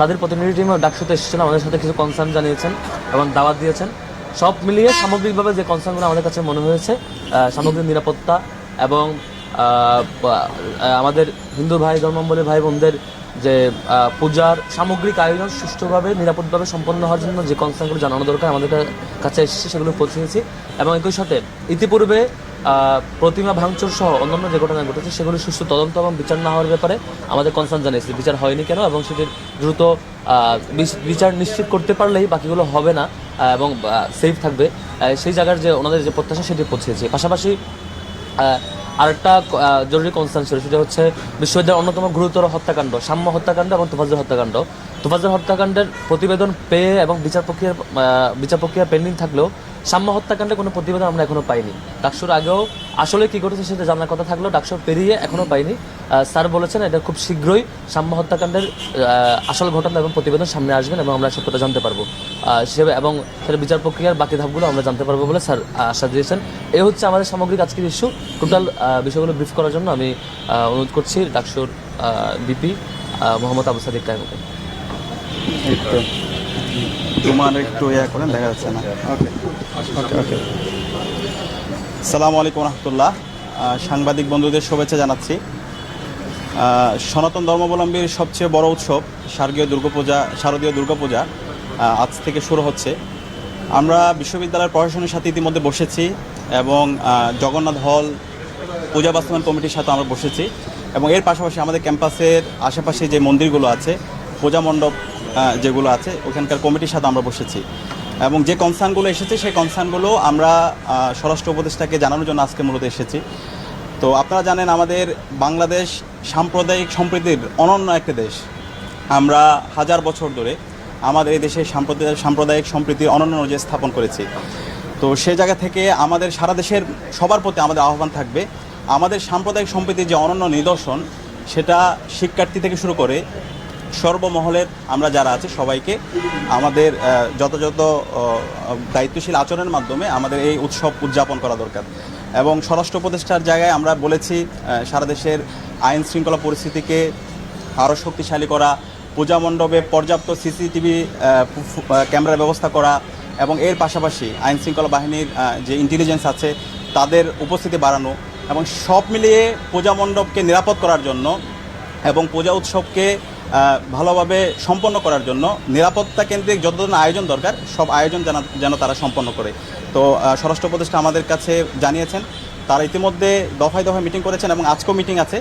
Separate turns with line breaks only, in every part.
তাদের প্রতিনিধি টিমও ডাকসুতে এসেছেন, আমাদের সাথে কিছু কনসার্ন জানিয়েছেন এবং দাওয়াত দিয়েছেন। সব মিলিয়ে সামগ্রিকভাবে যে কনসার্নগুলো আমাদের কাছে মনে হয়েছে সামগ্রিক নিরাপত্তা এবং আমাদের হিন্দু ভাই ধর্মাবলী ভাই বোনদের যে পূজার সামগ্রিক আয়োজন সুষ্ঠুভাবে, নিরাপদভাবে সম্পন্ন হওয়ার জন্য যে কনসার্নগুলো জানানো দরকার আমাদের কাছে এসেছে, সেগুলো পৌঁছেছি এবং একই সাথে ইতিপূর্বে প্রতিমা ভাঙচুর সহ অন্যান্য যে ঘটনা ঘটেছে সেগুলি সুষ্ঠু তদন্ত এবং বিচার না হওয়ার ব্যাপারে আমাদের কনসার্ন জানিয়েছি। বিচার হয়নি কেন এবং সেটির দ্রুত বিচার নিশ্চিত করতে পারলেই বাকিগুলো হবে না এবং সেফ থাকবে। সেই জায়গার যে ওনাদের যে প্রত্যাশা সেটি পৌঁছেছে। পাশাপাশি আরেকটা আহ, জরুরি কনসার্ন ছিল সেটা হচ্ছে বিশ্ববিদ্যালয়ের অন্যতম গুরুতর হত্যাকাণ্ড সাম্য হত্যাকাণ্ড এবং তোফাজের হত্যাকাণ্ড। তোফাজের হত্যাকাণ্ডের প্রতিবেদন পেয়ে এবং বিচার প্রক্রিয়ার বিচার প্রক্রিয়া পেন্ডিং থাকলেও সাম্য হত্যাকাণ্ডে কোনো প্রতিবেদন আমরা এখনও পাইনি। ডাকসুর আগেও আসলে কি ঘটেছে সেটা জানার কথা থাকলেও ডাকসুর পেরিয়ে এখনও পাইনি। স্যার বলেছেন এটা খুব শীঘ্রই সাম্য হত্যাকাণ্ডের আসল ঘটনা এবং প্রতিবেদন সামনে আসবেন এবং আমরা সত্যটা জানতে পারব। হিসেবে এবং সেটা বিচার প্রক্রিয়ার বাকি ধাপগুলো আমরা জানতে পারব বলে স্যার আহ, আশা দিয়েছেন। এই হচ্ছে আমাদের সামগ্রিক আজকের ইস্যু টোটাল বিষয়গুলো ব্রিফ করার জন্য আমি অনুরোধ করছি ডাকসুর বিপি মোহাম্মদ আবু সাদিক
তো তোমার একটু ইয়া করেন দেখা যাচ্ছে না। ওকে ওকে ওকে সালামু আলাইকুম রহমতুল্লাহ সাংবাদিক বন্ধুদের শুভেচ্ছা জানাচ্ছি। সনাতন ধর্মাবলম্বীর সবচেয়ে বড় উৎসব শারদীয় দুর্গাপূজা শারদীয় দুর্গাপূজা আজ থেকে শুরু হচ্ছে। আমরা বিশ্ববিদ্যালয়ের প্রশাসনের সাথে ইতিমধ্যে বসেছি এবং জগন্নাথ হল পূজা বাস্তবায়ন কমিটির সাথে আমরা বসেছি। এবং এর পাশাপাশি আমাদের ক্যাম্পাসের আশেপাশে যে মন্দিরগুলো আছে পূজা মণ্ডপ যেগুলো আছে, ওখানকার কমিটির সাথে আমরা বসেছি। এবং যে কনসার্নগুলো এসেছে, সেই কনসার্নগুলো আমরা স্বরাষ্ট্র উপদেষ্টাকে জানানোর জন্য আজকে মূলত এসেছি। তো আপনারা জানেন, আমাদের বাংলাদেশ সাম্প্রদায়িক সম্প্রীতির অনন্য একটা দেশ। আমরা হাজার বছর ধরে আমাদের এই দেশে সাম্প্রদায়িক সাম্প্রদায়িক সম্প্রীতির অনন্য নজির স্থাপন করেছি। তো সে জায়গা থেকে আমাদের সারা দেশের সবার প্রতি আমাদের আহ্বান থাকবে, আমাদের সাম্প্রদায়িক সম্প্রীতির যে অনন্য নিদর্শন, সেটা শিক্ষার্থী থেকে শুরু করে সর্বমহলের আমরা যারা আছি সবাইকে আমাদের যথাযথ দায়িত্বশীল আচরণের মাধ্যমে আমাদের এই উৎসব উদযাপন করা দরকার। এবং স্বরাষ্ট্র উপদেষ্টার জায়গায় আমরা বলেছি সারা দেশের আইন শৃঙ্খলা পরিস্থিতিকে আরও শক্তিশালী করা, পূজা মণ্ডপে পর্যাপ্ত সিসিটিভি ক্যামেরার ব্যবস্থা করা এবং এর পাশাপাশি আইন শৃঙ্খলা বাহিনীর যে ইন্টেলিজেন্স আছে তাদের উপস্থিতি বাড়ানো এবং সব মিলিয়ে পূজা মণ্ডপকে নিরাপদ করার জন্য এবং পূজা উৎসবকে ভালোভাবে সম্পন্ন করার জন্য নিরাপত্তা কেন্দ্রিক যত ধরনের আয়োজন দরকার, সব আয়োজন যেন যেন তারা সম্পন্ন করে। তো স্বরাষ্ট্র উপদেষ্টা আমাদের কাছে জানিয়েছেন, তারা ইতিমধ্যে দফায় দফায় মিটিং করেছেন এবং আজকেও মিটিং আছে।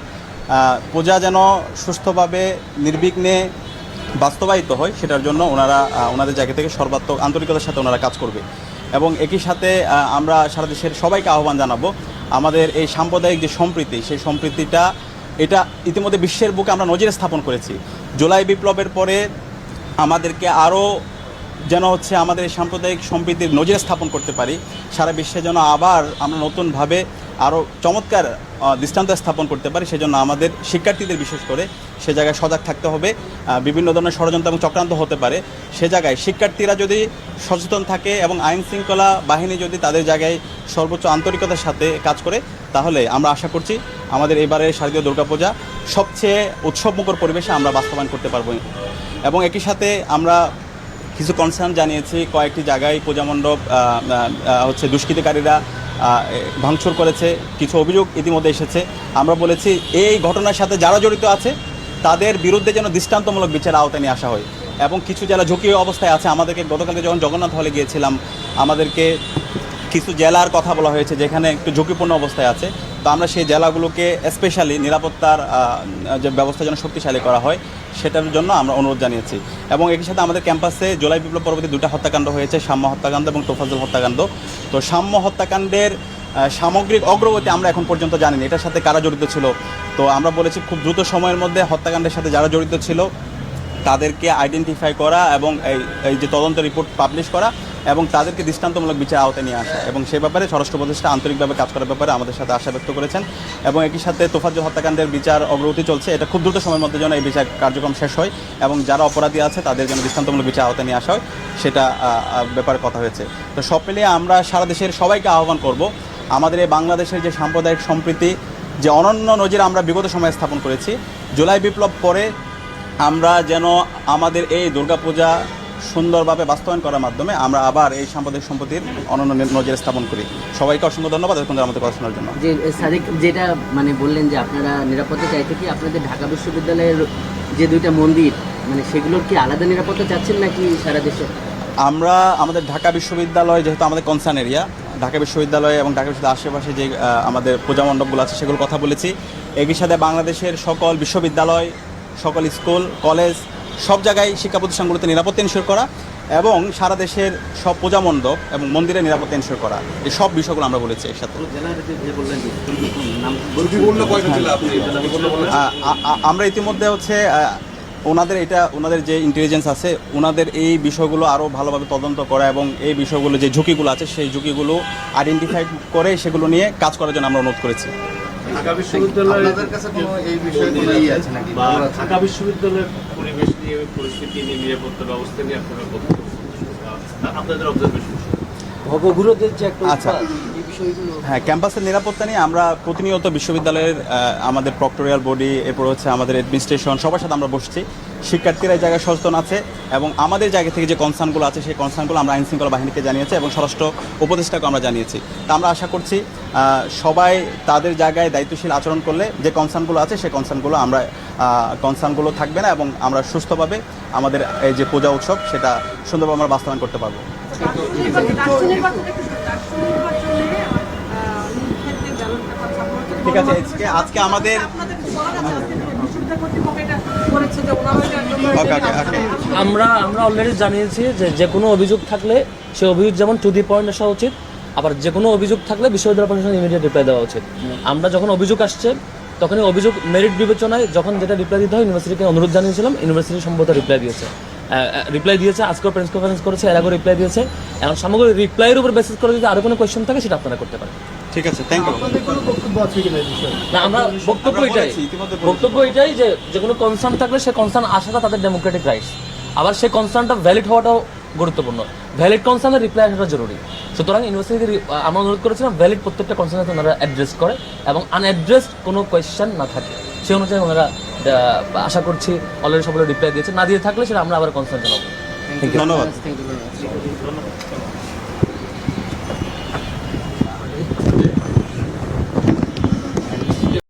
পূজা যেন সুস্থভাবে, নির্বিঘ্নে বাস্তবায়িত হয়, সেটার জন্য ওনারা ওনাদের জায়গা থেকে সর্বাত্মক আন্তরিকতার সাথে ওনারা কাজ করবে। এবং একই সাথে আমরা সারা দেশের সবাইকে আহ্বান জানাব, আমাদের এই সাম্প্রদায়িক যে সম্প্রীতি, সেই সম্প্রীতিটা এটা ইতিমধ্যে বিশ্বের বুকে আমরা নজরে স্থাপন করেছি। জুলাই বিপ্লবের পরে আমাদেরকে আরও যেন হচ্ছে আমাদের সাম্প্রদায়িক সম্প্রীতির নজরে স্থাপন করতে পারি, সারা বিশ্বে যেন আবার আমরা নতুনভাবে আরও চমৎকার দৃষ্টান্ত স্থাপন করতে পারি। সেজন্য আমাদের শিক্ষার্থীদের বিশেষ করে সে জায়গায় সজাগ থাকতে হবে। বিভিন্ন ধরনের ষড়যন্ত্র এবং চক্রান্ত হতে পারে। সে জায়গায় শিক্ষার্থীরা যদি সচেতন থাকে এবং আইন শৃঙ্খলা বাহিনী যদি তাদের জায়গায় সর্বোচ্চ আন্তরিকতার সাথে কাজ করে, তাহলে আমরা আশা করছি আমাদের এবারের শারদীয় দুর্গাপূজা সবচেয়ে উৎসবমুখর পরিবেশে আমরা বাস্তবায়ন করতে পারব। এবং একই সাথে আমরা কিছু কনসার্ন জানিয়েছি কয়েকটি জায়গায় পূজা মণ্ডপ আহ, আহ, হচ্ছে দুষ্কৃতিকারীরা ভাঙচুর করেছে কিছু অভিযোগ ইতিমধ্যে এসেছে। আমরা বলেছি এই ঘটনার সাথে যারা জড়িত আছে তাদের বিরুদ্ধে যেন দৃষ্টান্তমূলক বিচার আওতায় নিয়ে আসা হয়। এবং কিছু যারা ঝুঁকি অবস্থায় আছে। আমাদেরকে গতকালকে যখন জগন্নাথ হলে গিয়েছিলাম আমাদেরকে কিছু জেলার কথা বলা হয়েছে যেখানে একটু ঝুঁকিপূর্ণ অবস্থায় আছে। তো আমরা সেই জেলাগুলোকে স্পেশালি নিরাপত্তার যে ব্যবস্থা যেন শক্তিশালী করা হয়, সেটার জন্য আমরা অনুরোধ জানিয়েছি। এবং একই সাথে আমাদের ক্যাম্পাসে জুলাই বিপ্লব পরবর্তী দুটা হত্যাকাণ্ড হয়েছে, সাম্য হত্যাকাণ্ড এবং তোফাজুল হত্যাকাণ্ড। তো সাম্য হত্যাকাণ্ডের সামগ্রিক অগ্রগতি আমরা এখন পর্যন্ত জানিনি। এটার সাথে কারা জড়িত ছিল? তো আমরা বলেছি খুব দ্রুত সময়ের মধ্যে হত্যাকাণ্ডের সাথে যারা জড়িত ছিল, তাদেরকে আইডেন্টিফাই করা এবং এই এই যে তদন্ত রিপোর্ট পাবলিশ করা এবং তাদেরকে দৃষ্টান্তমূলক বিচার আওতায় নিয়ে আসা এবং সে ব্যাপারে স্বরাষ্ট্র উপদেষ্টা আন্তরিকভাবে কাজ করার ব্যাপারে আমাদের সাথে আশা ব্যক্ত করেছেন এবং একই সাথে তোফাজ্জল হত্যাকাণ্ডের বিচার অগ্রগতি চলছে। এটা খুব দ্রুত সময়ের মধ্যে যেন এই বিচার কার্যক্রম শেষ হয় এবং যারা অপরাধী আছে তাদের যেন দৃষ্টান্তমূলক বিচার আওতায় নিয়ে আসা হয়, সেটা ব্যাপারে কথা হয়েছে। তো সব মিলিয়ে আমরা সারা দেশের সবাইকে আহ্বান করব, আমাদের এই বাংলাদেশের যে সাম্প্রদায়িক সম্প্রীতি, যে অনন্য নজির আমরা বিগত সময়ে স্থাপন করেছি, জুলাই বিপ্লব পরে আমরা যেন আমাদের এই দুর্গাপূজা সুন্দরভাবে বাস্তবায়ন করার মাধ্যমে আমরা আবার এই সাম্প্রদায়িক সম্পত্তির অনন্য নজর স্থাপন করি। সবাইকে অসংখ্য ধন্যবাদ ধরে আমাদের কথা শোনার জন্য।
যে সাদিক যেটা মানে বললেন যে আপনারা নিরাপত্তা চাইতে কি আপনাদের ঢাকা বিশ্ববিদ্যালয়ের যে দুইটা মন্দির মানে সেগুলোর কি আলাদা নিরাপত্তা চাচ্ছেন নাকি সারা দেশে?
আমরা আমাদের ঢাকা বিশ্ববিদ্যালয় যেহেতু আমাদের কনসার্ন এরিয়া ঢাকা বিশ্ববিদ্যালয় এবং ঢাকা বিশ্ববিদ্যালয়ের আশেপাশে যে আমাদের পূজা মণ্ডপগুলো আছে সেগুলোর কথা বলেছি। একই সাথে বাংলাদেশের সকল বিশ্ববিদ্যালয় সকল স্কুল কলেজ সব জায়গায় শিক্ষা প্রতিষ্ঠানগুলোতে নিরাপত্তা এনশিওর করা এবং সারা দেশের সব পূজা মণ্ডপ এবং মন্দিরে নিরাপত্তা এনশিওর করা। এই সব বিষয়গুলো আমরা বলেছি একসাথে। আমরা ইতিমধ্যে হচ্ছে ওনাদের এটা ওনাদের যে ইন্টেলিজেন্স আছে ওনাদের এই বিষয়গুলো আরও ভালোভাবে তদন্ত করা এবং এই বিষয়গুলো যে ঝুঁকিগুলো আছে সেই ঝুঁকিগুলো আইডেন্টিফাই করে সেগুলো নিয়ে কাজ করার জন্য আমরা অনুরোধ করেছি।
ঢাকা বিশ্ববিদ্যালয়
কাছে কোনো এই বিষয়ে কোনো ই আছে নাকি?
বা
খবর আছে?
ঢাকা বিশ্ববিদ্যালয়ের পরিবেশ নিয়ে পরিস্থিতি নিয়ে নিরাপত্তা ব্যবস্থা নিয়ে আপনারা আপনাদের অবজারভেশন
যে একটা
আচ্ছা।
উৎপাত, এই বিষয়গুলো
হ্যাঁ ক্যাম্পাসের নিরাপত্তা নিয়ে আমরা প্রতিনিয়ত বিশ্ববিদ্যালয়ের আমাদের প্রক্টোরিয়াল বডি এরপর হচ্ছে আমাদের অ্যাডমিনিস্ট্রেশন সবার সাথে আমরা বসছি। শিক্ষার্থীরা এই জায়গায় সচেতন আছে এবং আমাদের জায়গা থেকে যে কনসার্নগুলো আছে সেই কনসার্নগুলো আমরা আইন শৃঙ্খলা বাহিনীকে জানিয়েছি এবং স্বরাষ্ট্র উপদেষ্টাকে আমরা জানিয়েছি। তা আমরা আশা করছি সবাই তাদের জায়গায় দায়িত্বশীল আচরণ করলে যে কনসার্নগুলো আছে সেই কনসার্নগুলো আমরা কনসার্নগুলো থাকবে না এবং আমরা সুস্থভাবে আমাদের এই যে পূজা উৎসব সেটা সুন্দরভাবে আমরা বাস্তবায়ন করতে পারব। ঠিক আছে, আজকে আজকে আমাদের
আমরা আমরা অলরেডি জানিয়েছি যে যে কোনো অভিযোগ থাকলে সে অভিযোগ যেমন টু দি পয়েন্ট আসা উচিত আবার যে কোনো অভিযোগ থাকলে বিশ্ববিদ্যালয় প্রশাসন ইমিডিয়েট রিপ্লাই দেওয়া উচিত। আমরা যখন অভিযোগ আসছে তখনই অভিযোগ মেরিট বিবেচনায় যখন যেটা রিপ্লাই দিতে হয় ইউনিভার্সিটিকে অনুরোধ জানিয়েছিলাম ইউনিভার্সিটি সম্ভবত রিপ্লাই দিয়েছে। রিপ্লাই দিয়েছে আজকেও প্রেস কনফারেন্স করেছে এর আগেও রিপ্লাই দিয়েছে। এখন সামগ্রিক রিপ্লাইয়ের উপর বেসিস করে যদি আরও কোনো কোয়েশ্চেন থাকে সেটা আপনারা করতে পারেন।
ঠিক আছে থ্যাংক ইউ
না আমরা বক্তব্য এটাই। বক্তব্য এটাই যে যে কোনো কনসার্ন থাকলে সে কনসার্ন আসাটা তাদের ডেমোক্রেটিক রাইটস আবার সেই কনসার্নটা ভ্যালিড হওয়াটাও গুরুত্বপূর্ণ। ভ্যালিড কনসার্নের রিপ্লাই আসাটা জরুরি। সুতরাং ইউনিভার্সিটি আমরা অনুরোধ করেছিলাম ভ্যালিড প্রত্যেকটা কনসার্ন ওনারা অ্যাড্রেস করে এবং আনঅ্যাড্রেসড কোনো কোয়েশ্চেন না থাকে। সেই অনুযায়ী ওনারা আশা করছি অলরেডি সবাই রিপ্লাই দিয়েছে। না দিয়ে থাকলে সেটা আমরা আবার কনসার্ন জানাব।
ধন্যবাদ।
Thank you